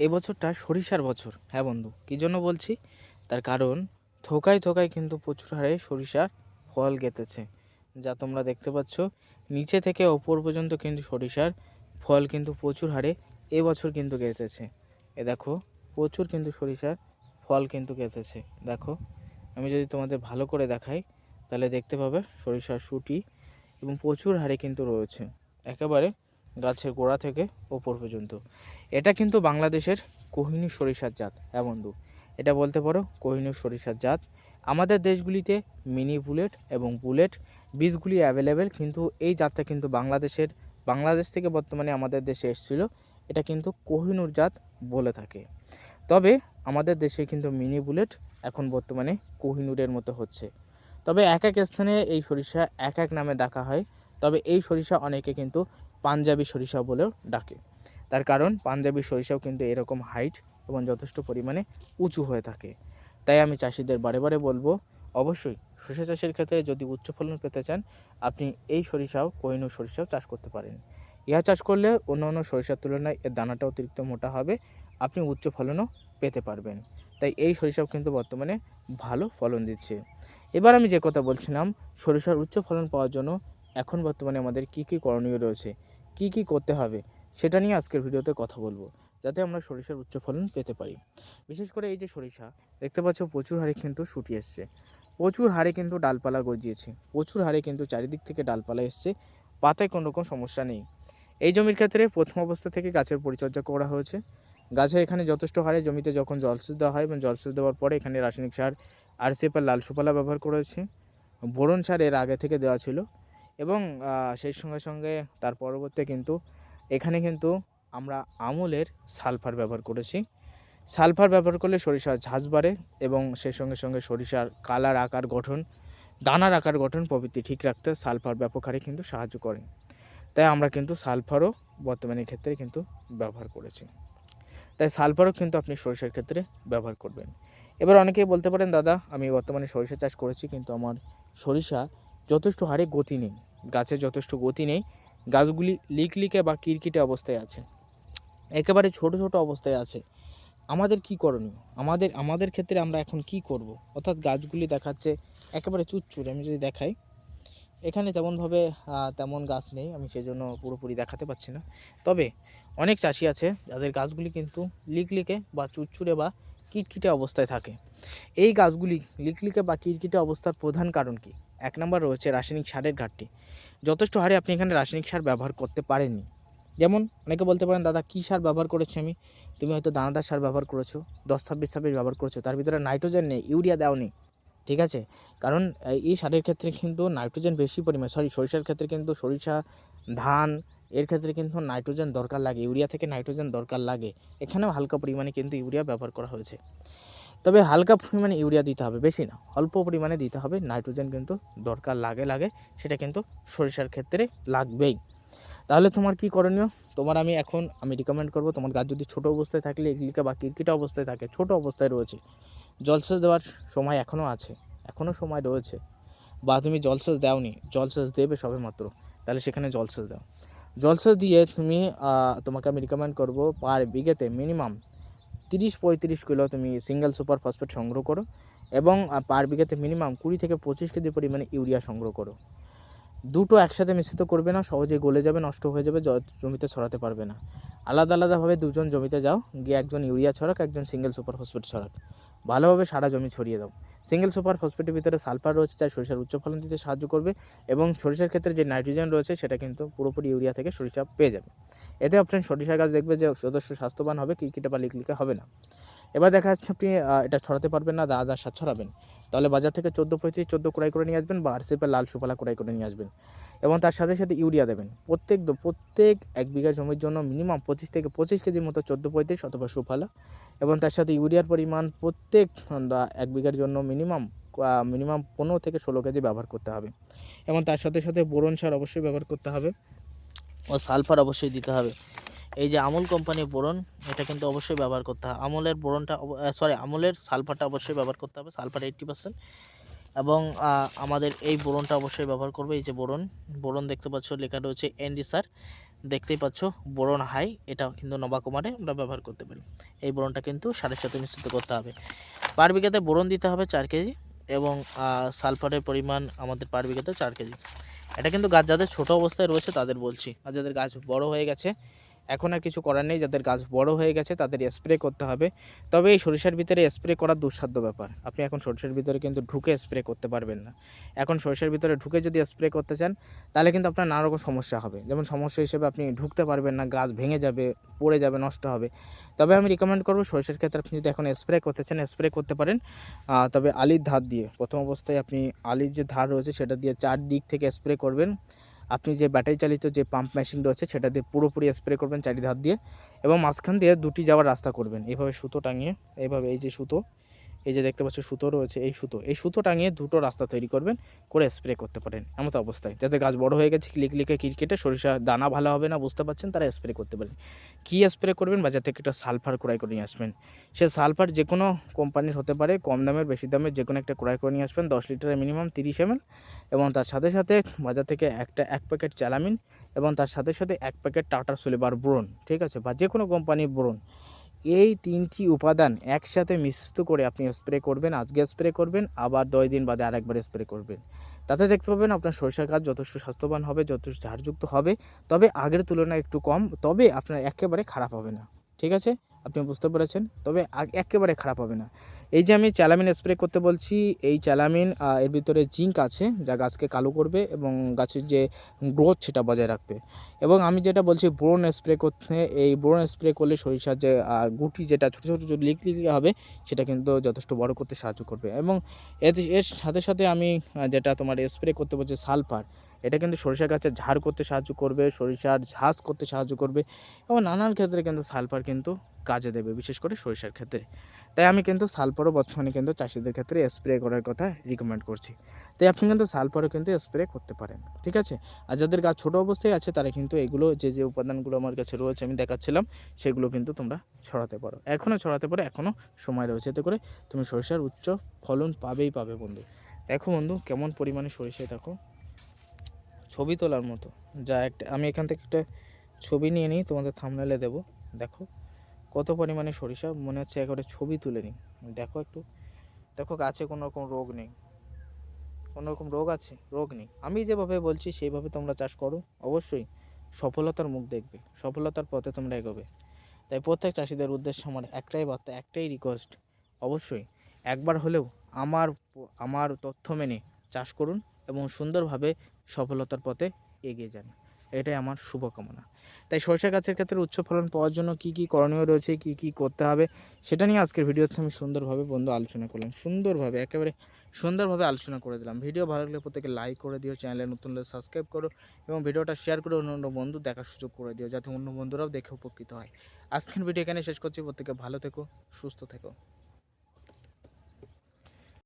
এবছরটা সরিষার বছর হ্যাঁ বন্ধু? কী জন্য বলছি? তার কারণ, থোকায় থোকায় কিন্তু প্রচুর হারে সরিষার ফল গেতেছে যা তোমরা দেখতে পাচ্ছ, নিচে থেকে ওপর পর্যন্ত কিন্তু সরিষার ফল কিন্তু প্রচুর হারে এবছর কিন্তু গেতেছে এ দেখো, প্রচুর কিন্তু সরিষার ফল কিন্তু গেতেছে দেখো, আমি যদি তোমাদের ভালো করে দেখাই, তাহলে দেখতে পাবে সরিষার শুটি এবং প্রচুর হারে কিন্তু রয়েছে। একেবারে গাছের গোড়া থেকে ওপর পর্যন্ত। এটা কিন্তু বাংলাদেশের কোহিনূর সরিষার জাত হ্যাঁ বন্ধু? এটা বলতে পারো কোহিনূর সরিষার জাত। আমাদের দেশগুলিতে মিনি বুলেট এবং বুলেট বীজগুলি অ্যাভেলেবেল কিন্তু এই জাতটা কিন্তু বাংলাদেশের, বাংলাদেশ থেকে বর্তমানে আমাদের দেশে এসেছিল। এটা কিন্তু কোহিনূর জাত বলে থাকে। তবে আমাদের দেশে কিন্তু মিনি বুলেট এখন বর্তমানে কোহিনূরের মতো হচ্ছে। তবে এক এক স্থানে এই সরিষা এক এক নামে ডাকা হয়। তবে এই সরিষা অনেকে কিন্তু পাঞ্জাবি সরিষা বলেও ডাকে। তার কারণ পাঞ্জাবি সরিষাও কিন্তু এরকম হাইট এবং যথেষ্ট পরিমাণে উঁচু হয়ে থাকে। তাই আমি চাষিদের বারে বারে বলব, অবশ্যই সরিষা চাষের ক্ষেত্রে যদি উচ্চ ফলন পেতে চান, আপনি এই সরিষাও, কোহিনূর সরিষাও চাষ করতে পারেন। ইহা চাষ করলে অন্য অন্য সরিষার তুলনায় এর দানাটা অতিরিক্ত মোটা হবে, আপনি উচ্চ ফলনও পেতে পারবেন। তাই এই সরিষাও কিন্তু বর্তমানে ভালো ফলন দিচ্ছে। এবার আমি যে কথা বলছিলাম, সরিষার উচ্চ ফলন পাওয়ার জন্য এখন বর্তমানে আমাদের কী কী করণীয় রয়েছে? কী কী করতে হবে? সেটা নিয়ে আজকের ভিডিওতে কথা বলব, যাতে আমরা সরিষার উচ্চ ফলন পেতে পারি। বিশেষ করে এই যে সরিষা, দেখতে পাচ্ছ প্রচুর হারে কিন্তু শুটি এসছে। প্রচুর হারে কিন্তু ডালপালা গজিয়েছে। প্রচুর হারে কিন্তু চারিদিক থেকে ডালপালা এসছে। পাতায় কোনো রকম সমস্যা নেই। এই জমির ক্ষেত্রে প্রথম অবস্থা থেকে গাছের পরিচর্যা করা হয়েছে। গাছের এখানে যথেষ্ট হারে জমিতে যখন জলসেচ দেওয়া হয় এবং জলসেচ দেওয়ার পরে এখানে রাসায়নিক সার, আরসিএফ আর লাল সুপালা ব্যবহার করেছে বোরন সার এর আগে থেকে দেওয়া ছিল এবং সেই সঙ্গে সঙ্গে তার পরবর্তী কিন্তু এখানে কিন্তু আমরা আমুলের সালফার ব্যবহার করেছি। সালফার ব্যবহার করলে সরিষার ঝাঁজ বাড়ে এবং সেই সঙ্গে সঙ্গে সরিষার কালার, আকার, গঠন, দানার আকার, গঠন প্রভৃতি ঠিক রাখতে সালফার ব্যাপক হারে কিন্তু সাহায্য করে। তাই আমরা কিন্তু সালফারও বর্তমানে ক্ষেত্রে কিন্তু ব্যবহার করেছি। তাই সালফারও কিন্তু আপনি সরিষার ক্ষেত্রে ব্যবহার করবেন। এবার অনেকেই বলতে পারেন, দাদা, আমি বর্তমানে সরিষা চাষ করেছি, কিন্তু আমার সরিষা যথেষ্ট হারে গতি নেই। গাছের যথেষ্ট গতি নেই গাছগুলি লিকলিকে বা কিরকিটে অবস্থায় আছে। একেবারে ছোট ছোট অবস্থায় আছে। আমাদের কি করণীয়? আমাদের আমাদের ক্ষেত্রে আমরা এখন কি করব? অর্থাৎ গাছগুলি দেখাচ্ছে একেবারে চুচ্চুরে আমি যদি দেখাই। এখানে তেমনভাবে তেমন গাছ নেই, আমি সেজন্য পুরোপুরি দেখাতে পারছি না। তবে অনেক চাষি আছে, যাদের গাছগুলি কিন্তু লিকলিকে বা চুচ্চুরে বা কিটকিটে অবস্থায় থাকে। এই গাছগুলি লিকলিকে বা কিটকিটে অবস্থার প্রধান কারণ কি? এক নম্বর রয়েছে রাসায়নিক সারের ঘাটতি। যথেষ্ট হারে আপনি এখানে রাসায়নিক সার ব্যবহার করতে পারেননি। যেমন অনেকে বলতে পারেন, দাদা, কী সার ব্যবহার করেছি আমি? তুমি হয়তো দানাদার সার ব্যবহার করেছ, দশ ছাব্বিশ ছাব্বিশ ব্যবহার করেছ, তার ভিতরে নাইট্রোজেন নেই, ইউরিয়া দেওনি। ঠিক আছে? কারণ এই- সারের ক্ষেত্রে কিন্তু নাইট্রোজেন বেশি পরিমাণ, সরি, সরিষার ক্ষেত্রে কিন্তু সরিষা, ধান এর ক্ষেত্রে কিন্তু নাইট্রোজেন দরকার লাগে, ইউরিয়া থেকে নাইট্রোজেন দরকার লাগে। এখানেও হালকা পরিমাণে কিন্তু ইউরিয়া ব্যবহার করা হয়েছে। তবে হালকা পরিমাণে ইউরিয়া দিতে হবে, বেশি না, অল্প পরিমাণে দিতে হবে, নাইট্রোজেন কিন্তু দরকার লাগে লাগে, সেটা কিন্তু সরিষার ক্ষেত্রে লাগবেই। তাহলে তোমার কি করণীয়? তোমার আমি এখন, আমি রিকমেন্ড করব, তোমার গাছ যদি ছোটো অবস্থায় থাকলে, এগুলিকে বা কিরকিটা অবস্থায় থাকে, ছোট অবস্থায় রয়েছে জলসেচ দেওয়ার সময় এখনও আছে এখনও সময় রয়েছে, বা তুমি জলসেচ দাওনি জলসেচ দেবে সবে মাত্র তাহলে সেখানে জলসেচ দাও। জলসেচ দিয়ে তুমি তোমাকে আমি রিকমেন্ড করব পার বিঘেতে মিনিমাম তিরিশ পঁয়ত্রিশ কিলো তুমি সিঙ্গেল সুপার ফসফেট সংগ্রহ করো এবং পার বিঘাতে মিনিমাম কুড়ি থেকে পঁচিশ কেজি পরিমাণে ইউরিয়া সংগ্রহ করো। দুটো একসাথে মিশ্রিত করবে না, সহজে গলে যাবে, নষ্ট হয়ে যাবে জমিতে ছড়াতে পারবে না। আলাদা আলাদাভাবে দুজন জমিতে যাও, গিয়ে একজন ইউরিয়া ছড়াক, একজন সিঙ্গেল সুপার ফসফেট ছড়াক। ভালোভাবে সারা জমি ছড়িয়ে দাও। সিঙ্গেল সুপার ফসফেটের ভিতরে সালফার রয়েছে, যা সরিষার উচ্চ ফলন দিতে সাহায্য করবে এবং সরিষার ক্ষেত্রে যে নাইট্রোজেন রয়েছে, সেটা কিন্তু পুরোপুরি ইউরিয়া থেকে সরিষা পেয়ে যাবে। এতে আপনার সরিষা গাছ দেখবে যে সদস্য স্বাস্থ্যবান হবে কিরকিটা বা লিকলিকে হবে না। এবার দেখা যাচ্ছে আপনি এটা ছড়াতে পারবেন না, দা দা সার ছড়াবেন। তাহলে বাজার থেকে চোদ্দ পঁয়ত্রিশ, চোদ্দ ক্রয় করে নিয়ে আসবেন বা আরসিপের লাল সুপালা ক্রয় করে নিয়ে আসবেন। এবং তার সাথে সাথে ইউরিয়া দেবেন। প্রত্যেক প্রত্যেক এক বিঘা জমির জন্য মিনিমাম পঁচিশ থেকে পঁচিশ কেজির মতো চোদ্দ পঁয়ত্রিশ অথবা সুফালা এবং তার সাথে ইউরিয়ার পরিমাণ প্রত্যেক এক বিঘার জন্য মিনিমাম মিনিমাম পনেরো থেকে ষোলো কেজি ব্যবহার করতে হবে। এবং তার সাথে সাথে বোরন সার অবশ্যই ব্যবহার করতে হবে ও সালফার অবশ্যই দিতে হবে। এই যে আমুল কোম্পানির বোরন, এটা কিন্তু অবশ্যই ব্যবহার করতে হবে। আমলের বোরনটা সরি আমলের সালফারটা অবশ্যই ব্যবহার করতে হবে। সালফার এইট্টি পার্সেন্ট এবং আমাদের এই বোরনটা অবশ্যই ব্যবহার করবে। এই যে বোরন বোরন দেখতে পাচ্ছ, লেখা রয়েছে এনডি স্যার দেখতেই পাচ্ছ, বোরন হাই এটা কিন্তু নবাকুমারে আমরা ব্যবহার করতে পারি। এই বোরনটা কিন্তু সাড়ে সাথে মিশ্রিত করতে হবে। পার বিঘাতে বোরন দিতে হবে চার কেজি এবং সালফারের পরিমাণ আমাদের পার বিঘাতে চার কেজি। এটা কিন্তু গাছ যাদের ছোট অবস্থায় রয়েছে তাদের বলছি। আর যাদের গাছ বড় হয়ে গেছে এখন আর কিছু করার নেই, যাদের গাছ বড় হয়ে গেছে তাদের স্প্রে করতে হবে। তবে এই সরিষার ভিতরে স্প্রে করা দুঃসাধ্য ব্যাপার। আপনি এখন সরিষার ভিতরে কিন্তু ঢুকে স্প্রে করতে পারবেন না। এখন সরিষার ভিতরে ঢুকে যদি স্প্রে করতে চান, তাহলে কিন্তু আপনার নানা রকম সমস্যা হবে। যেমন সমস্যা হিসেবে আপনি ঢুকতে পারবেন না, গাছ ভেঙে যাবে, পড়ে যাবে, নষ্ট হবে। তবে আমি রিকমেন্ড করব সরিষার ক্ষেত্রে আপনি যদি এখন স্প্রে করতে চান স্প্রে করতে পারেন। তবে আলির ধার দিয়ে, প্রথম অবস্থায় আপনি আলির যে ধার রয়েছে সেটা দিয়ে চার দিক থেকে স্প্রে করবেন। আপনি যে ব্যাটারি চালিত যে পাম্প মেশিন রয়েছে, সেটা দিয়ে পুরোপুরি স্প্রে করবেন চারিধার দিয়ে এবং মাঝখান দিয়ে দুটি যাওয়ার রাস্তা করবেন। এভাবে সুতো টাঙিয়ে এইভাবে এই যে সুতো এই যে দেখতে পাচ্ছ সুতো রয়েছে, এই সুতো। এই সুতো টাঙিয়ে দুটো রাস্তা তৈরি করবেন, করে স্প্রে করতে পারেন এমন অবস্থায়। যাতে গাছ বড় হয়ে গেছে, ক্লিক ক্লিকে ক্রিকেটে সরিষা দানা ভালো হবে না, বুঝতে পারছেন? তারা স্প্রে করতে পারেন। কী স্প্রে করবেন? বাজার থেকে একটা সালফার ক্রয় করে নিয়ে আসবেন। সে সালফার যে কোনো কোম্পানির হতে পারে, কম দামের, বেশি দামের যে কোনো একটা ক্রয় করে নিয়ে আসবেন, দশ লিটারের মিনিমাম তিরিশ এমএল এবং তার সাথে সাথে বাজার থেকে একটা এক প্যাকেট চ্যালামিন এবং তার সাথে সাথে এক প্যাকেট টাটার সুলিবার ব্রোন, ঠিক আছে? বা যে কোনো কোম্পানির ব্রোন। এই তিনটি উপাদান একসাথে মিশ্রিত করে আপনি স্প্রে করবেন, আজকে স্প্রে করবেন, আবার দশ দিন বাদে আরেকবার স্প্রে করবেন। তাতে দেখতে পাবেন আপনার সরিষা গাছ যথেষ্ট স্বাস্থ্যবান হবে, যথেষ্ট ঝাড়যুক্ত হবে, তবে আগের তুলনায় একটু কম, তবে আপনার একেবারে খারাপ হবে না। ঠিক আছে? আপনি বুঝতে পেরেছেন? তবে একেবারে খারাপ হবে না। এই যে আমি চ্যালামিন স্প্রে করতে বলছি, এই চ্যালামিন এর ভিতরে জিঙ্ক আছে যা গাছকে কালো করবে এবং গাছের যে গ্রোথ সেটা বজায় রাখবে। এবং আমি যেটা বলছি, বোরন স্প্রে করতে, এই বোরন স্প্রে করলে সরিষার যে গুটি যেটা ছোটো ছোটো ছোটো লিক লিক হবে, সেটা কিন্তু যথেষ্ট বড় করতে সাহায্য করবে। এবং এর সাথে সাথে আমি যেটা তোমার স্প্রে করতে বলছি, সালফার। এটা কিন্তু সরিষা গাছের ঝাড় করতে সাহায্য করবে, সরিষার ঝাঁস করতে সাহায্য করবে এবং নানান ক্ষেত্রে কিন্তু সালফার কিন্তু কাজে দেবে, বিশেষ করে সরিষার ক্ষেত্রে। তাই আমি কিন্তু সালফারও বর্তমানে কিন্তু চাষিদের ক্ষেত্রে স্প্রে করার কথা রিকমেন্ড করছি। তাই আপনি কিন্তু সালফারও কিন্তু স্প্রে করতে পারেন, ঠিক আছে? আর যাদের গাছ ছোটো অবস্থায় আছে, তারা কিন্তু এগুলো যে যে উপাদানগুলো আমার কাছে রয়েছে, আমি দেখাচ্ছিলাম, সেগুলো কিন্তু তোমরা ছড়াতে পারো। এখনও ছড়াতে পারো এখনও সময় রয়েছে। এতে করে তুমি সরিষার উচ্চ ফলন পাবেই পাবে বন্ধু। দেখো বন্ধু, কেমন পরিমাণে সরিষায় দেখো ছবি তোলার মতো। যা একটা, আমি এখান থেকে একটা ছবি নিয়ে নিই, তোমাদের থামনেলে দেবো। দেখো, কত পরিমাণে সরিষা, মনে হচ্ছে একেবারে ছবি তুলে নিই। দেখো একটু। দেখো, গাছে কোনো রকম রোগ নেই। কোনো রকম রোগ আছে? রোগ নেই। আমি যেভাবে বলছি, সেইভাবে তোমরা চাষ করো। অবশ্যই সফলতার মুখ দেখবে। সফলতার পথে তোমরা এগোবে। তাই প্রত্যেক চাষিদের উদ্দেশ্য আমার একটাই বার্তা, একটাই রিকোয়েস্ট অবশ্যই একবার হলেও আমার আমার তথ্য মেনে চাষ করুন। এবং সুন্দরভাবে সফলতার পথে এগিয়ে যান। এটাই আমার শুভকামনা। তাই সরষে গাছের ক্ষেত্রে উচ্চ ফলন পাওয়ার জন্য কি কি করণীয় রয়েছে, কি কি করতে হবে, সেটা নিয়ে আজকের ভিডিওতে আমি সুন্দরভাবে বন্ধু আলোচনা করলাম। সুন্দরভাবে, একেবারে সুন্দরভাবে আলোচনা করে দিলাম। ভিডিও ভালো লাগলে প্রত্যেকে লাইক করে দিও চ্যানেলে নতুন হলে সাবস্ক্রাইব করো এবং ভিডিওটা শেয়ার করে অন্য অন্য বন্ধু দেখার সুযোগ করে দিও, যাতে অন্য বন্ধুরাও দেখে উপকৃত হয়। আজকের ভিডিও এখানে শেষ করছি। প্রত্যেকে ভালো থেকো, সুস্থ থেকো।